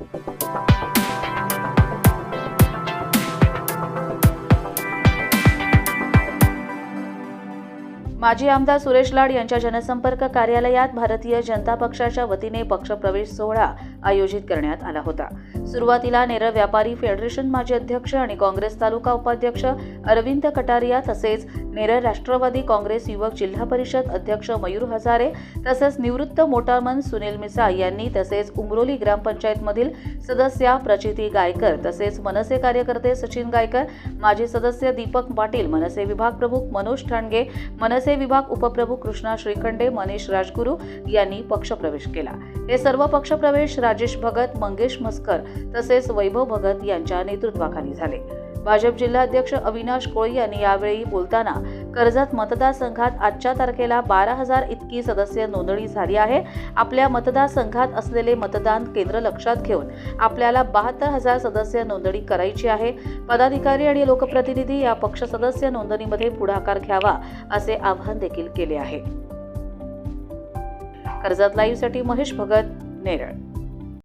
Thank you. माजी आमदार सुरेश लाड यांच्या जनसंपर्क कार्यालयात भारतीय जनता पक्षाच्या वतीने पक्षप्रवेश सोहळा आयोजित करण्यात आला होता. सुरुवातीला नेरळ व्यापारी फेडरेशन माजी अध्यक्ष आणि काँग्रेस तालुका उपाध्यक्ष अरविंद कटारिया तसेच नेरळ राष्ट्रवादी काँग्रेस युवक जिल्हा परिषद अध्यक्ष मयूर हजारे तसेच निवृत्त मोटारमन सुनील मिसाळ यांनी तसेच उमरोली ग्रामपंचायतमधील सदस्या प्रचिती गायकर तसेच मनसे कार्यकर्ते सचिन गायकर माजी सदस्य दीपक पाटील मनसे विभाग प्रमुख मनोज ठाणगे मनसे विभाग उपप्रभू कृष्णा श्रीखंडे मनीष राजगुरू यांनी पक्षप्रवेश केला. हे सर्व पक्षप्रवेश राजेश भगत मंगेश मस्कर तसेच वैभव भगत यांच्या नेतृत्वाखाली झाले. भाजप जिल्हाध्यक्ष अविनाश कोळी यांनी यावेळी बोलताना कर्जत मतदारसंघात आजच्या तारखेला बारा हजार इतकी सदस्य नोंदणी झाली आहे. आपल्या मतदारसंघात असलेले मतदान केंद्र लक्षात घेऊन आपल्याला बहात्तर हजार सदस्य नोंदणी करायची आहे. पदाधिकारी आणि लोकप्रतिनिधी या पक्ष सदस्य नोंदणीमध्ये पुढाकार घ्यावा असे आवाहन देखील केले आहे. कर्जत लाईव्हसाठी महेश भगत नेरळ.